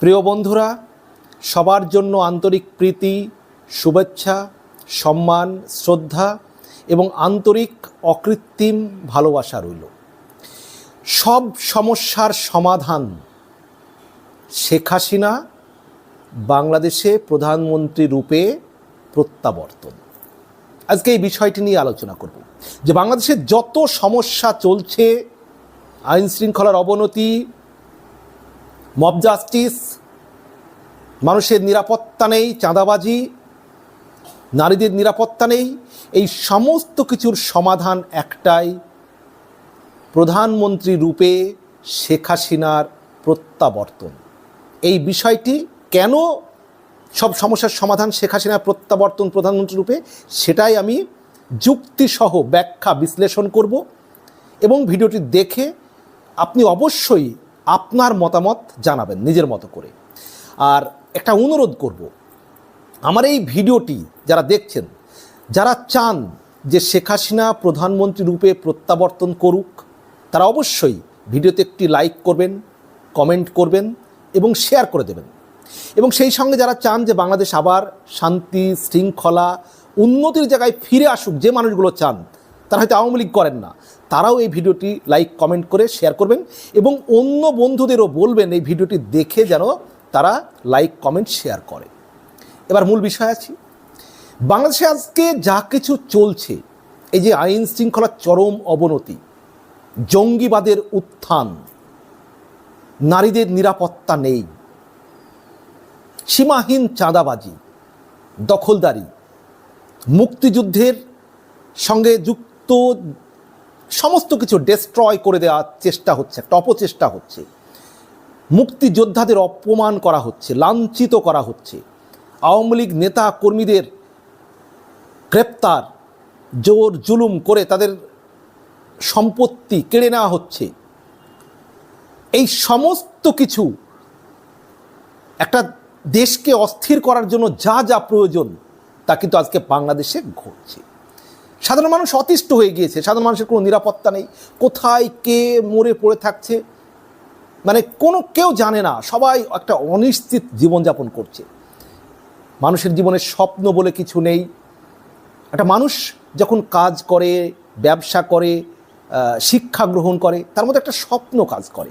প্রিয় বন্ধুরা, সবার জন্য আন্তরিক প্রীতি, শুভেচ্ছা, সম্মান, শ্রদ্ধা এবং আন্তরিক অকৃত্রিম ভালোবাসা রইল। সব সমস্যার সমাধান শেখ হাসিনা বাংলাদেশে প্রধানমন্ত্রী রূপে প্রত্যাবর্তন। আজকে এই বিষয়টি নিয়ে আলোচনা করব যে বাংলাদেশের যত সমস্যা চলছে আইন শৃঙ্খলার অবনতি মব জাস্টিস, মানুষের নিরাপত্তা নেই, চাঁদাবাজি, নারীদের নিরাপত্তা নেই, এই সমস্ত কিছুর সমাধান একটাই, প্রধানমন্ত্রী রূপে শেখ হাসিনার প্রত্যাবর্তন। এই বিষয়টি কেন সব সমস্যার সমাধান শেখ হাসিনার প্রত্যাবর্তন প্রধানমন্ত্রী রূপে, সেটাই আমি যুক্তিসহ ব্যাখ্যা বিশ্লেষণ করব এবং ভিডিওটি দেখে আপনি অবশ্যই আপনার মতামত জানাবেন নিজের মতো করে। আর একটা অনুরোধ করব, আমার এই ভিডিওটি যারা দেখছেন, যারা চান যে শেখ হাসিনা প্রধানমন্ত্রী রূপে প্রত্যাবর্তন করুক, তারা অবশ্যই ভিডিওতে একটি লাইক করবেন, কমেন্ট করবেন এবং শেয়ার করে দেবেন। এবং সেই সঙ্গে যারা চান যে বাংলাদেশ আবার শান্তি, শৃঙ্খলা, উন্নতির জায়গায় ফিরে আসুক, যে মানুষগুলো চান তারা হয়তো আওয়ামী লীগ করেন না। তারাও এই ভিডিওটি লাইক কমেন্ট করে শেয়ার করবেন এবং অন্য বন্ধুদেরও বলবেন এই ভিডিওটি দেখে যেন তারা লাইক কমেন্ট শেয়ার করে। এবার মূল বিষয় আছি। বাংলাদেশে আজকে যা কিছু চলছে, এই যে আইন শৃঙ্খলার চরম অবনতি, জঙ্গিবাদের উত্থান, নারীদের নিরাপত্তা নেই, সীমাহীন চাঁদাবাজি, দখলদারি, মুক্তিযুদ্ধের সঙ্গে যুক্ত সমস্ত কিছু ডেস্ট্রয় করে দেওয়ার চেষ্টা হচ্ছে একটা অপচেষ্টা হচ্ছে। মুক্তিযোদ্ধাদের অপমান করা হচ্ছে, লাঞ্ছিত করা হচ্ছে। আওয়ামী লীগ নেতা কর্মীদের গ্রেপ্তার, জোর জুলুম করে তাদের সম্পত্তি কেড়ে নেওয়া হচ্ছে। এই সমস্ত কিছু একটা দেশকে অস্থির করার জন্য যা যা প্রয়োজন, তা কিন্তু আজকে বাংলাদেশে ঘটছে। সাধারণ মানুষ অতিষ্ঠ হয়ে গিয়েছে। সাধারণ মানুষের কোনো নিরাপত্তা নেই। কোথায় কে মরে পড়ে থাকছে? মানে কোনো কেউ জানে না। সবাই একটা অনিশ্চিত জীবনযাপন করছে। মানুষের জীবনে স্বপ্ন বলে কিছু নেই। একটা মানুষ যখন কাজ করে, ব্যবসা করে শিক্ষা গ্রহণ করে, তার মধ্যে একটা স্বপ্ন কাজ করে।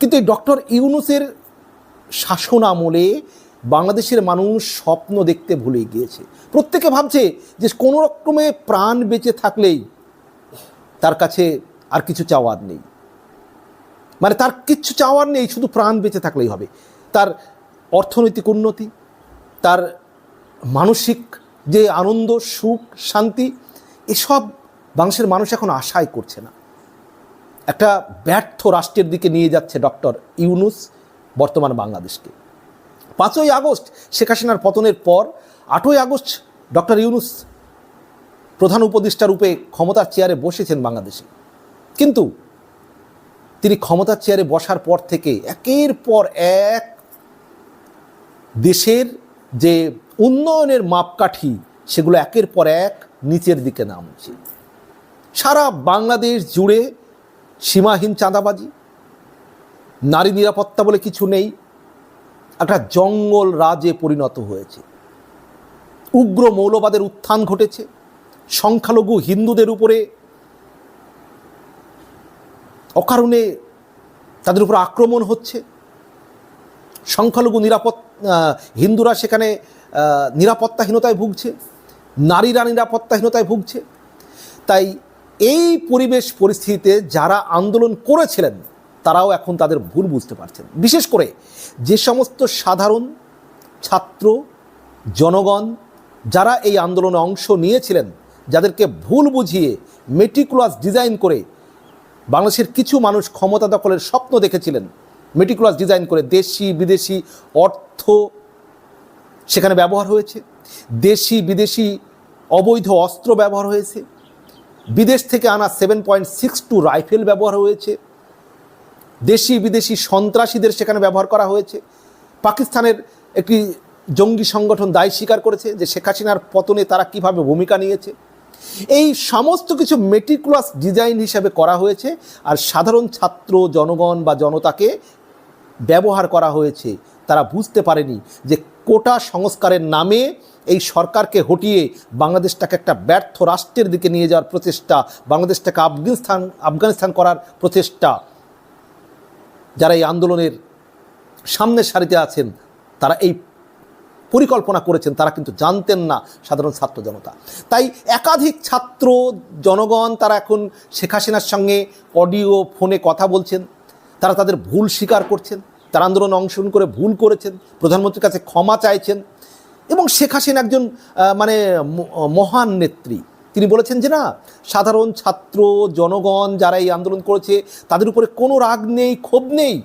কিন্তু এই ডক্টর ইউনুসের শাসন আমলে বাংলাদেশের মানুষ স্বপ্ন দেখতে ভুলে গিয়েছে। প্রত্যেকে ভাবছে যে কোনো রকমে প্রাণ বেঁচে থাকলেই তার কাছে আর কিছু চাওয়ার নেই। মানে তার কিচ্ছু চাওয়ার নেই, শুধু প্রাণ বেঁচে থাকলেই হবে। তার অর্থনৈতিক উন্নতি, তার মানসিক যে আনন্দ, সুখ, শান্তি, এসব বাংলাদেশের মানুষ এখন আশাই করছে না। একটা ব্যর্থ রাষ্ট্রের দিকে নিয়ে যাচ্ছে ডক্টর ইউনুস বর্তমান বাংলাদেশকে। পাঁচই আগস্ট শেখ হাসিনার পতনের পর আটই আগস্ট ডক্টর ইউনুস প্রধান উপদেষ্টা রূপে ক্ষমতার চেয়ারে বসেছেন বাংলাদেশে। কিন্তু তিনি ক্ষমতার চেয়ারে বসার পর থেকে একের পর এক দেশের যে উন্নয়নের মাপকাঠি, সেগুলো একের পর এক নিচের দিকে নামছে। সারা বাংলাদেশ জুড়ে সীমাহীন চাঁদাবাজি, নারী নিরাপত্তা বলে কিছু নেই একটা জঙ্গল রাজে পরিণত হয়েছে। উগ্র মৌলবাদের উত্থান ঘটেছে। সংখ্যালঘু হিন্দুদের উপরে অকারণে তাদের উপর আক্রমণ হচ্ছে। সংখ্যালঘু নিরাপদ হিন্দুরা সেখানে নিরাপত্তাহীনতায় ভুগছে। নারীরা নিরাপত্তাহীনতায় ভুগছে। তাই এই পরিবেশ পরিস্থিতিতে যারা আন্দোলন করেছিলেন তারাও এখন তাদের ভুল বুঝতে পারছেন। বিশেষ করে যে সমস্ত সাধারণ ছাত্র, জনগণ, যারা এই আন্দোলনে অংশ নিয়েছিলেন, যাদেরকে ভুল বুঝিয়ে মেটিকুলাস ডিজাইন করে বাংলাদেশের কিছু মানুষ ক্ষমতা দখলের স্বপ্ন দেখেছিলেন, মেটিকুলাস ডিজাইন করে দেশি, বিদেশি অর্থ সেখানে ব্যবহার হয়েছে, দেশি, বিদেশি অবৈধ অস্ত্র ব্যবহার হয়েছে, বিদেশ থেকে আনা seven point six two rifle ব্যবহার হয়েছে দেশি বিদেশি সন্ত্রাসীদের সেখানে ব্যবহার করা হয়েছে। পাকিস্তানের একটি জঙ্গি সংগঠন দায় স্বীকার করেছে যে শেখ হাসিনার পতনে তারা কীভাবে ভূমিকা নিয়েছে। এই সমস্ত কিছু মেটিকুলাস ডিজাইন হিসাবে করা হয়েছে আর সাধারণ ছাত্র, জনগণ বা জনতাকে ব্যবহার করা হয়েছে। তারা বুঝতে পারেনি যে কোটা সংস্কারের নামে এই সরকারকে হটিয়ে বাংলাদেশটাকে একটা ব্যর্থ রাষ্ট্রের দিকে নিয়ে যাওয়ার প্রচেষ্টা, বাংলাদেশটাকে আফগানিস্তান আফগানিস্তান করার প্রচেষ্টা। যারা এই আন্দোলনের সামনের সারিতে আছেন, তারা এই পরিকল্পনা করেছেন, তারা কিন্তু জানতেন না সাধারণ ছাত্র জনতা। তাই একাধিক ছাত্র জনগণ তারা এখন শেখ হাসিনার সঙ্গে অডিও, ফোনে কথা বলছেন, তারা তাদের ভুল স্বীকার করছেন, তারা আন্দোলনে অংশগ্রহণ করে ভুল করেছেন, প্রধানমন্ত্রীর কাছে ক্ষমা চাইছেন এবং শেখ হাসিনা একজন মানে মহান নেত্রী। তিনি বলেছেন যে না, সাধারণ ছাত্র, জনগণ যারা এই আন্দোলন করেছে, তাদের উপরে কোনো রাগ নেই, ক্ষোভ নেই।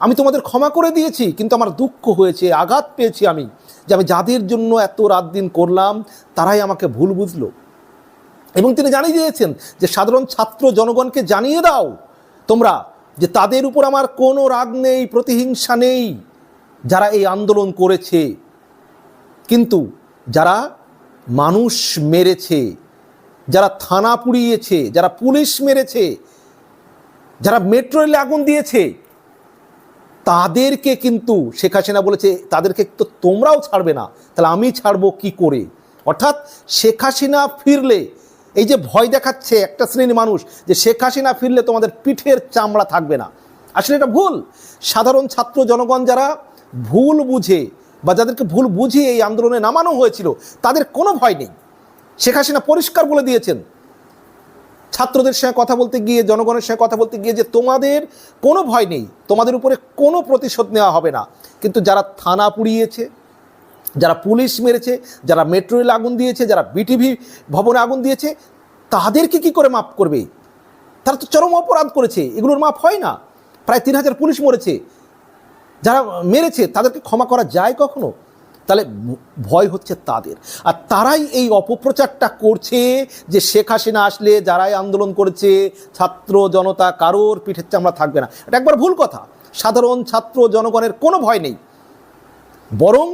আমি তোমাদের ক্ষমা করে দিয়েছি, কিন্তু আমার দুঃখ হয়েছে, আঘাত পেয়েছি আমি যে আমি যাদের জন্য এত রাত দিন করলাম, তারাই আমাকে ভুল বুঝলো। এবং তিনি জানিয়ে দিয়েছেন যে, সাধারণ ছাত্র জনগণকে জানিয়ে দাও তোমরা যে তাদের উপর আমার কোনো রাগ নেই, প্রতিহিংসা নেই, যারা এই আন্দোলন করেছে। কিন্তু যারা মানুষ মেরেছে যারা থানা পুড়িয়েছে, যারা পুলিশ মেরেছে, যারা মেট্রো রেলে আগুন দিয়েছে, তাদেরকে কিন্তু শেখ হাসিনা বলেছে, তাদেরকে তো তোমরাও ছাড়বে না, তাহলে আমি ছাড়বো কি করে? অর্থাৎ শেখ হাসিনা ফিরলে, এই যে ভয় দেখাচ্ছে একটা শ্রেণি মানুষ, যে শেখ হাসিনা ফিরলে তোমাদের পিঠের চামড়া থাকবে না। আসলে এটা ভুল। সাধারণ ছাত্র জনগণ যারা ভুল বুঝে, বা যাদেরকে ভুল বুঝিয়ে এই আন্দোলনে নামানো হয়েছিল, তাদের কোনো ভয় নেই। শেখ হাসিনা পরিষ্কার বলে দিয়েছেন। ছাত্রদের সঙ্গে কথা বলতে গিয়ে, জনগণের সঙ্গে কথা বলতে গিয়ে যে তোমাদের কোনো ভয় নেই, তোমাদের উপরে কোনো প্রতিশোধ নেওয়া হবে না। কিন্তু যারা থানা পুড়িয়েছে, যারা পুলিশ মেরেছে, যারা মেট্রো রেল আগুন দিয়েছে, যারা বিটিভি ভবনে আগুন দিয়েছে, তাদেরকে কি করে মাফ করবে? তারা তো চরম অপরাধ করেছে, এগুলোর মাফ হয় না। প্রায় তিন হাজার পুলিশ মরেছে। যারা মেরেছে, তাদেরকে ক্ষমা করা যায় কখনো? তাহলে ভয় হচ্ছে তাদের। আর তারাই এই অপপ্রচারটা করছে যে শেখ হাসিনা আসলে যারাই আন্দোলন করেছে, ছাত্র জনতা কারোর পিঠের চামড়া থাকবে না। এটা একবার ভুল কথা। সাধারণ ছাত্র জনগণের কোনো ভয় নেই। বরং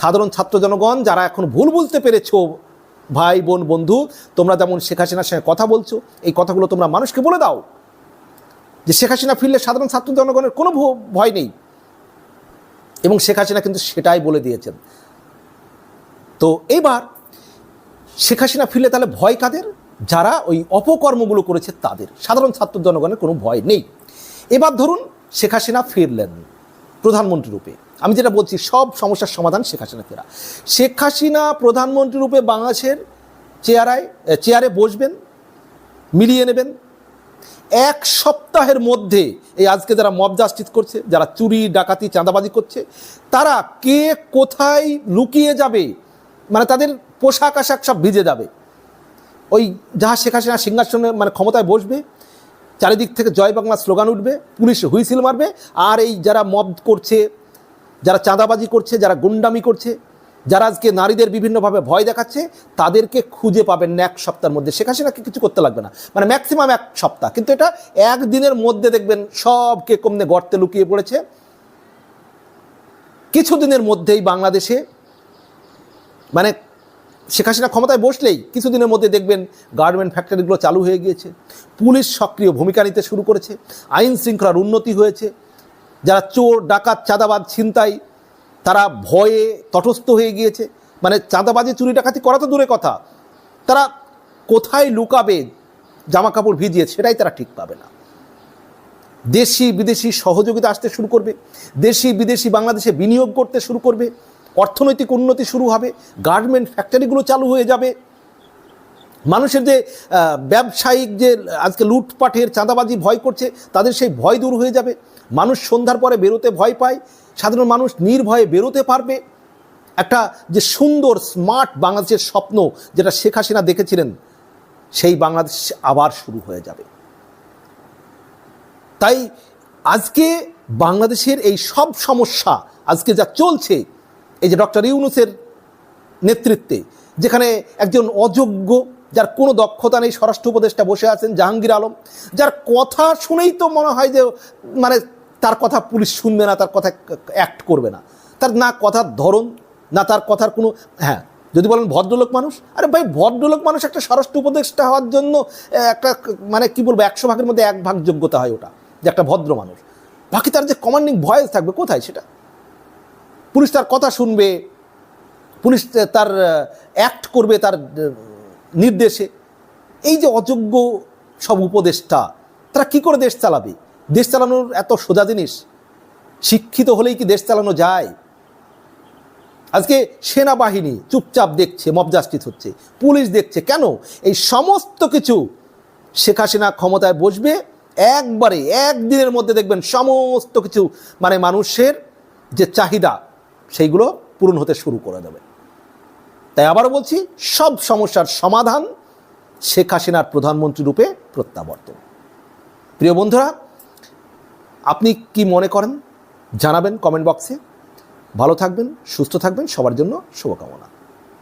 সাধারণ ছাত্র জনগণ যারা এখন ভুল বুঝতে পেরেছ, ভাই, বোন, বন্ধু, তোমরা যেমন শেখ হাসিনার সঙ্গে কথা বলছো, এই কথাগুলো তোমরা মানুষকে বলে দাও। যে শেখ হাসিনা ফিরলে সাধারণ ছাত্র জনগণের কোনো ভয় নেই। এবং শেখ হাসিনা কিন্তু সেটাই বলে দিয়েছেন। তো এবার শেখ হাসিনা ফিরলে তাহলে ভয় কাদের? যারা ওই অপকর্মগুলো করেছে তাদের। সাধারণ ছাত্র জনগণের কোনো ভয় নেই। এবার ধরুন শেখ হাসিনা ফিরলেন প্রধানমন্ত্রী রূপে। আমি যেটা বলছি, সব সমস্যার সমাধান শেখ হাসিনা ফেরা। শেখ হাসিনা প্রধানমন্ত্রী রূপে বাংলাদেশের চেয়ারায় চেয়ারে বসবেন, মিলিয়ে নেবেন এক সপ্তাহের মধ্যে এই আজকে যারা মব জাস্টিস করছে, যারা চুরি, ডাকাতি, চাঁদাবাজি করছে, তারা কে কোথায় লুকিয়ে যাবে? মানে তাদের পোশাক আশাক সব ভিজে যাবে। ওই যাহা শেখ হাসিনা সিংহাসনে মানে ক্ষমতায় বসবে, চারিদিক থেকে জয় বাংলা স্লোগান উঠবে, পুলিশ হুইসিল মারবে, আর এই যারা মব করছে, যারা চাঁদাবাজি করছে, যারা গুন্ডামি করছে যারা আজকে নারীদের বিভিন্নভাবে ভয় দেখাচ্ছে, তাদেরকে খুঁজে পাবেন এক সপ্তাহের মধ্যে। শেখ হাসিনাকে কিছু করতে লাগবে না। মানে ম্যাক্সিমাম এক সপ্তাহ। কিন্তু এটা একদিনের মধ্যে দেখবেন সবকে কমনে গর্তে লুকিয়ে পড়েছে। কিছুদিনের মধ্যেই বাংলাদেশে মানে শেখ হাসিনা ক্ষমতায় বসলেই কিছুদিনের মধ্যে দেখবেন গার্মেন্ট ফ্যাক্টরিগুলো চালু হয়ে গিয়েছে। পুলিশ সক্রিয় ভূমিকা নিতে শুরু করেছে। আইন শৃঙ্খলার উন্নতি হয়েছে। যারা চোর, ডাকাত চাঁদাবাদ ছিনতাই তারা ভয়ে তটস্থ হয়ে গিয়েছে। মানে চাঁদাবাজি চুরি ডাকাতি করা তো দূরে কথা। তারা কোথায় লুকাবে জামা কাপড় ভিজিয়ে, সেটাই তারা ঠিক পাবে না। দেশি বিদেশি সহযোগিতা আসতে শুরু করবে। দেশি বিদেশি বাংলাদেশে বিনিয়োগ করতে শুরু করবে। অর্থনৈতিক উন্নতি শুরু হবে। গার্মেন্ট ফ্যাক্টরিগুলো চালু হয়ে যাবে। মানুষের যে ব্যবসায়িক যে, আজকে লুটপাটের, চাঁদাবাজি ভয় করছে, তাদের সেই ভয় দূর হয়ে যাবে। মানুষ সন্ধ্যার পরে বেরোতে ভয় পায়, সাধারণ মানুষ নির্ভয়ে বেরোতে পারবে। একটা যে সুন্দর স্মার্ট বাংলাদেশের স্বপ্ন যেটা শেখ হাসিনা দেখেছিলেন, সেই বাংলাদেশ আবার শুরু হয়ে যাবে। তাই আজকে বাংলাদেশের এই সব সমস্যা আজকে যা চলছে, এই যে ডক্টর ইউনুসের নেতৃত্বে, যেখানে একজন অযোগ্য, যার কোনো দক্ষতা নেই, স্বরাষ্ট্র উপদেষ্টা বসে আছেন জাহাঙ্গীর আলম, যার কথা শুনেই তো মনে হয় যে মানে তার কথা পুলিশ শুনবে না, তার কথা অ্যাক্ট করবে না। তার না কথার ধরন, না তার কথার কোনো হ্যাঁ যদি বলেন ভদ্রলোক মানুষ, আরে ভাই ভদ্রলোক মানুষ একটা স্বরাষ্ট্র উপদেষ্টা হওয়ার জন্য একটা মানে কি বলব, একশো ভাগের মধ্যে এক ভাগ যোগ্যতা হয় ওটা, যে একটা ভদ্র মানুষ। বাকি তার যে কমান্ডিং ভয়েস থাকবে, কোথায় সেটা? পুলিশ তার কথা শুনবে, পুলিশ তার অ্যাক্ট করবে তার নির্দেশে। এই যে অযোগ্য সব উপদেষ্টা, তারা কি করে দেশ চালাবে? দেশ চালানোর এত সোজা জিনিস, শিক্ষিত হলেই কি দেশ চালানো যায়? আজকে সেনাবাহিনী চুপচাপ দেখছে, মব জাস্টিস হচ্ছে, পুলিশ দেখছে, কেন? এই সমস্ত কিছু শেখ হাসিনা ক্ষমতায় বসবে, একবারে, একদিনের মধ্যে দেখবেন সমস্ত কিছু মানে মানুষের যে চাহিদা, সেইগুলো পূরণ হতে শুরু করে দেবে। তাই আবার বলছি, সব সমস্যার সমাধান শেখ হাসিনার প্রধানমন্ত্রী রূপে প্রত্যাবর্তন। প্রিয় বন্ধুরা আপনি কি মনে করেন? জানাবেন কমেন্ট বক্সে। ভালো থাকবেন সুস্থ থাকবেন সবার জন্য শুভকামনা।